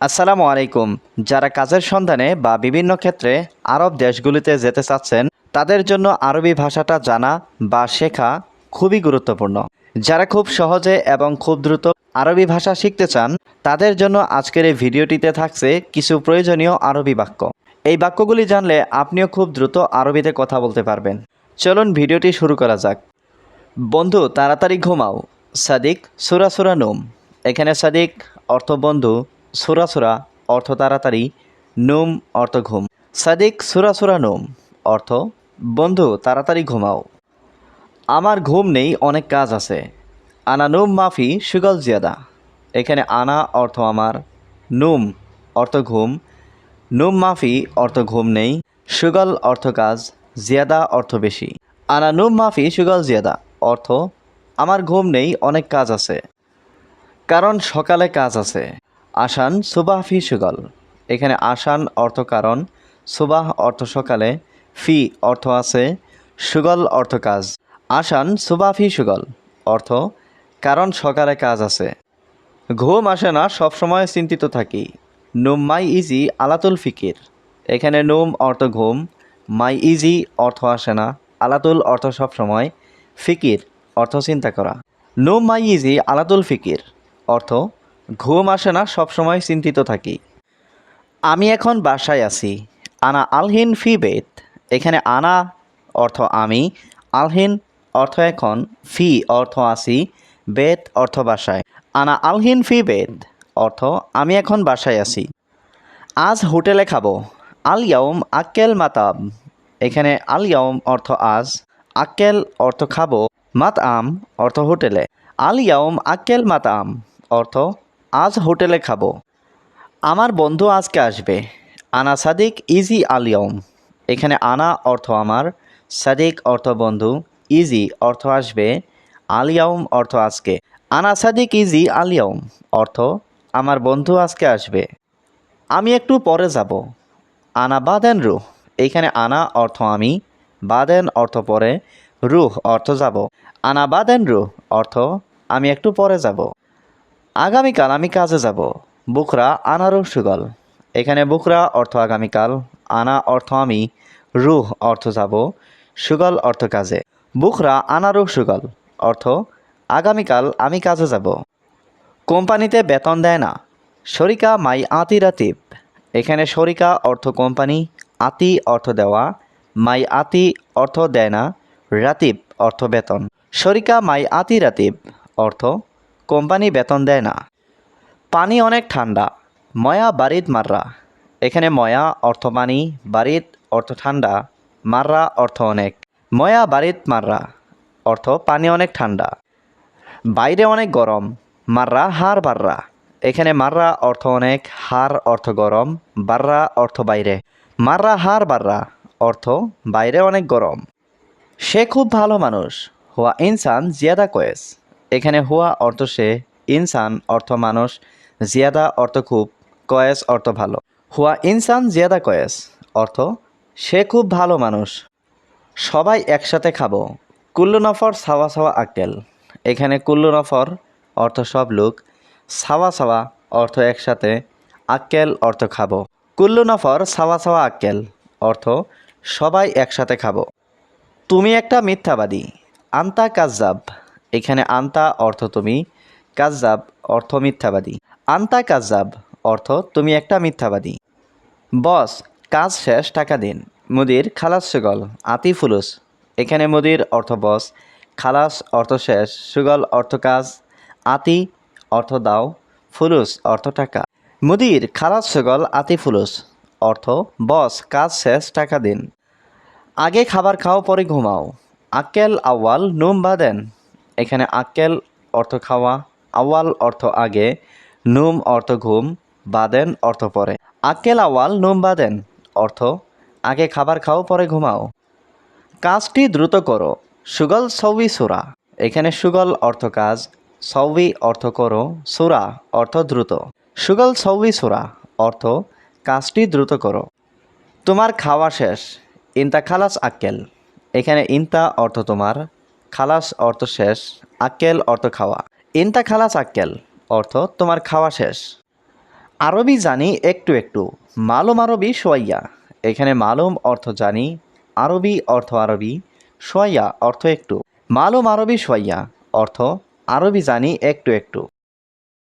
আসসালামু আলাইকুম। যারা কাজের সন্ধানে বা বিভিন্ন ক্ষেত্রে আরব দেশগুলিতে যেতে চাচ্ছেন, তাদের জন্য আরবি ভাষাটা জানা বা শেখা খুবই গুরুত্বপূর্ণ। যারা খুব সহজে এবং খুব দ্রুত আরবি ভাষা শিখতে চান, তাদের জন্য আজকের এই ভিডিওটিতে থাকছে কিছু প্রয়োজনীয় আরবি বাক্য। এই বাক্যগুলি জানলে আপনিও খুব দ্রুত আরবিতে কথা বলতে পারবেন। চলুন ভিডিওটি শুরু করা যাক। বন্ধু, তাড়াতাড়ি ঘুমাও। সাদিক, সুরা সুরা নোম। এখানে সাদিক অর্থ বন্ধু সুরা অর্থ তাড়াতাড়ি, নোম, অর্থ ঘুম। সাদিক, সুরা সুরা, নোম, অর্থ, বন্ধু, তাড়াতাড়ি ঘুমাও। আমার ঘুম নেই, অনেক কাজ আছে। আনা নোম মাফি, সুগল জিয়াদা। এখানে আনা, অর্থ আমার। নুম, অর্থ ঘুম। নোম মাফি, অর্থ ঘুম নেই। সুগল, অর্থ কাজ। জিয়াদা, অর্থ বেশি। আনা নোম মাফি, সুগল জিয়াদা। অর্থ, আমার ঘুম নেই, অনেক কাজ আছে। কারণ সকালে কাজ আছে। আসান সুবাহ ফি সুগল। এখানে আসান অর্থ কারণ, সুবাহ অর্থ সকালে, ফি অর্থ আছে, সুগল অর্থ কাজ। আসান সুবাহ ফি সুগল, অর্থ কারণ সকালে কাজ আছে। ঘুম আসে না, সবসময় চিন্তিত থাকি। নুম মাই ইজি আলাতুল ফিকির। এখানে নুম অর্থ ঘুম, মাই ইজি অর্থ আসে না, আলাতুল অর্থ সবসময় ফিকির, অর্থ চিন্তা করা। নুম মাই ইজি আলাতুল ফিকির, অর্থ ঘুম আসে না, সবসময় চিন্তিত থাকি। আমি এখন বাসায় আছি। আনা আলহিন ফি বেত। এখানে আনা অর্থ আমি, আলহিন অর্থ এখন, ফি অর্থ আসি, বেত অর্থ বাসায়। আনা আলহিন ফি বেত অর্থ আমি এখন বাসায় আছি। আজ হোটেলে খাব। আল ইয়াউম আক্কেল মাতাব এখানে আল ইয়াউম অর্থ আজ, আক্কেল অর্থ খাব। মাত আম অর্থ হোটেলে। আল ইয়াউম আক্কেল মাতাম অর্থ আজ হোটেলে খাব। আমার বন্ধু আজকে আসবে। আনা সাদিক ইজি আলিয়ম এখানে আনা অর্থ আমার, সাদিক অর্থ বন্ধু, ইজি অর্থ আসবে আলিয়ম অর্থ আজকে। আনা সাদিক ইজি আলিয়ম অর্থ আমার বন্ধু আজকে আসবে। আমি একটু পরে যাব। আনা বাদেন রুহ। এইখানে আনা অর্থ আমি, বাদেন অর্থ পরে, রুহ অর্থ যাব। আনা বাদেন রুহ অর্থ আমি একটু পরে যাব। আগামীকাল আমি কাজে যাব। বুকরা আনারও সুগল এখানে বুকরা অর্থ আগামীকাল, আনা অর্থ আমি, রুহ অর্থ যাব, সুগল অর্থ কাজে। বুকরা আনারও সুগল অর্থ, আগামীকাল আমি কাজে যাব। কোম্পানিতে বেতন দেয় না। শরিকা মাই আতি রাতিব। এখানে শরিকা অর্থ কোম্পানি, আতি অর্থ দেওয়া, মাই আতি অর্থ দেয় না, রাতিব অর্থ বেতন। শরিকা মাই আতি রাতিব অর্থ কোম্পানি বেতন দেয় না। পানি অনেক ঠান্ডা। ময়া বারিদ মাররা। এখানে ময়া অর্থ পানি বারিদ অর্থ ঠান্ডা, মাররা অর্থ অনেক। ময়া বারিদ মাররা। অর্থ পানি অনেক ঠান্ডা। বাইরে অনেক গরম। মাররা হার বাররা। এখানে মাররা অর্থ অনেক, হার অর্থ গরম, বাররা অর্থ বাইরে। মাররা হার বাররা। অর্থ বাইরে অনেক গরম। সে খুব ভালো মানুষ। হুয়া ইনসান জিয়াদা কয়েস। এখানে হুয়া অর্থ সে, ইনসান অর্থ মানুষ, জিয়াদা অর্থ খুব, কয়েস অর্থ ভালো। হুয়া ইনসান, জিয়াদা, কয়েস অর্থ সে খুব ভালো মানুষ। সবাই একসাথে খাব। কুল্লু নফর সাওয়া সাওয়া আক্কেল। এখানে কুল্লু নফর অর্থ সব লোক, সাওয়া সাওয়া অর্থ একসাথে, আক্কেল অর্থ খাব। কুল্লু নফর সাওয়া সাওয়া আক্কেল অর্থ সবাই একসাথে খাব। তুমি একটা মিথ্যাবাদী, আন্তা কাজ্জাব। এখানে আন্তা অর্থ তুমি, কাজ্জাব অর্থ মিথ্যাবাদী। আন্তা কাজ্জাব অর্থ তুমি একটা মিথ্যাবাদী। বস, কাজ শেষ, টাকা দিন। মুদির, খালাস সুগল আতি ফুলুস এখানে মুদির অর্থ বস, খালাস অর্থ শেষ, সুগল অর্থ কাজ, আতি অর্থ দাও, ফুলুস অর্থ টাকা। মুদির, খালাস সুগল আতি ফুলুস অর্থ বস, কাজ শেষ, টাকা দিন। আগে খাবার খাও, পরে ঘুমাও। আক্কেল আওয়াল নুম বাদেন। এখানে আক্কেল অর্থ খাওয়া, আওয়াল অর্থ আগে, নুম অর্থ ঘুম, বাদেন অর্থ পরে। আক্কেল আওয়াল, নুম, বাদেন অর্থ আগে খাবার খাও, পরে ঘুমাও। কাজটি দ্রুত করো। সুগল সৌবি সুরা। এখানে সুগল অর্থ কাজ, সৌবি অর্থ করো, সুরা অর্থ দ্রুত। সুগল সৌবি সুরা অর্থ কাজটি দ্রুত করো। তোমার খাওয়া শেষ। ইনতা খালাস আক্কেল এখানে ইন্তা অর্থ তোমার। খালাস অর্থ শেষ, আক্কেল অর্থ খাওয়া। ইনতা খালাস আক্কেল অর্থ তোমার খাওয়া শেষ। আরবি জানি একটু একটু, মালুম আরবি সোয়াইয়া। এখানে মালুম অর্থ জানি, আরবি অর্থ আরবি, সোয়াইয়া অর্থ একটু। মালুম আরবি সোয়াইয়া অর্থ আরবি জানি একটু একটু।